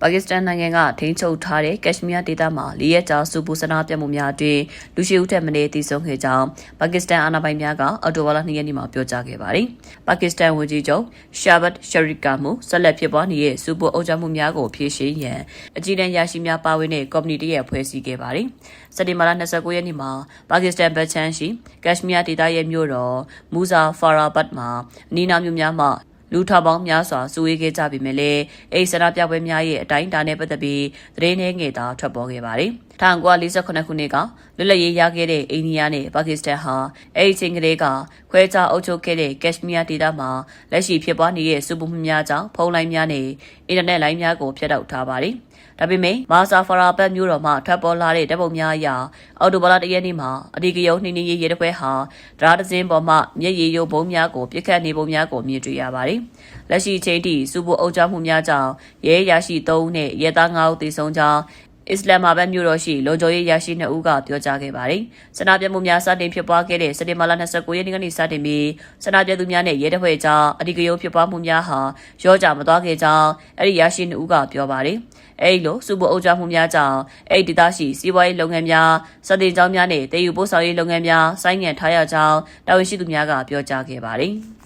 ပါကစ္စတန်နိုင်ငံကထိန်းချုပ်ထားတဲ့ကက်ရှ်မီးယားဒေသမှာလေးရက်ကြာစူပူစနာပြတ်မှုများအတွင်းလူရှိဦးထက်မင်းတည်ဆုံးခဲ့ကြောင်းပါကစ္စတန်အာဏာပိုင်များကအော်တိုဘာလ2ရက်နေ့မှာပြောကြားခဲ့ပါတယ်။ပါကစ္စတန်ဝန်ကြီးချုပ်ရှာဘတ်ရှရီကာမူဆက်လက်ဖြစ်ပွားနေတဲ့စူပူအုပ်ချုပ်မှုများကိုဖြေရှင်းရန်အကြီးတန်းရရှိများပါဝင်တဲ့ကော်မတီရဲ့ဖွဲ့စည်းခဲ့ပါတယ်။စက်တင်ဘာလ29ရက်နေ့မှာပါကစ္စတန်ဘက်ချန်ရှိကက်ရှ်မီးယားဒေသရဲ့မြို့တော်မူဇာဖာရာဘတ်မှာအနီးနားမြို့များမှာ လူထောင်ပေါင်းများစွာစုဝေးခဲ့ကြပြီမဲ့လည်းအိဆရာပြပွဲများရဲ့အတိုင်းအတာနဲ့ပတ်သက်ပြီးသတင်းနှဲငယ်သာထွက်ပေါ်ခဲ့ပါတယ်။1948ခုနှစ်ကလွတ်လပ်ရေးရခဲ့တဲ့အိန္ဒိယနဲ့ပါကစ္စတန်ဟာအဲ့ဒီချိန်ကလေးကခွဲခြားအုပ်ချုပ်ခဲ့တဲ့ကက်ရှ်မီးယားဒေသမှာလက်ရှိဖြစ်ပွားနေတဲ့စုပုမှုများကြောင့်ဖုန်းလိုင်းများနဲ့အင်တာနက်လိုင်းများကိုဖျက်တောက်ထားပါတယ်။ဒါပေမဲ့မာဆာဖရာဘတ်မျိုးတော်မှထွက်ပေါ်လာတဲ့တပ်ပုံများအရအော်တိုဘာလတရက်နေ့မှာအဒီကယုံနှင်းနှင်းရေးရဲတပွဲဟာဒရာဒဇင်းပေါ်မှမျက်ရည်ယိုဘုံများကိုပြစ်ခတ်နေပုံများကိုမြင်တွေ့ရပါတယ်။လက်ရှိချိန်ထိစူပူအုပ်ချုပ်မှုများကြောင့်ရဲရရှိ3ဦးနဲ့ရဲသား9ဦးသေဆုံးကြောင်း အစ္စလာမာဘတ်မြို့တော်ရှိလုံခြုံရေးရရှိ2ဦးကပြောကြားခဲ့ပါတယ်။စနာပြမှုများစတင်ဖြစ်ပွားခဲ့တဲ့စက်တင်ဘာလ29ရက်နေ့ကနေစတင်ပြီးစနာပြသူများနဲ့ရဲတပ်ဖွဲ့ကြားအဓိကရုဏ်းဖြစ်ပွားမှုများဟာရောကြမသွားခဲ့ကြောင်းအဲ့ဒီရရှိ2ဦးကပြောပါတယ်။အဲ့လိုစူပူအုပ်ချုပ်မှုများကြောင့်အဲ့ဒီဒေသရှိစီးပွားရေးလုပ်ငန်းများစတင်ကြောင်းများနဲ့တည်ယူပို့ဆောင်ရေးလုပ်ငန်းများဆိုင်းငံ့ထားရကြောင်းတာဝန်ရှိသူများကပြောကြားခဲ့ပါတယ်။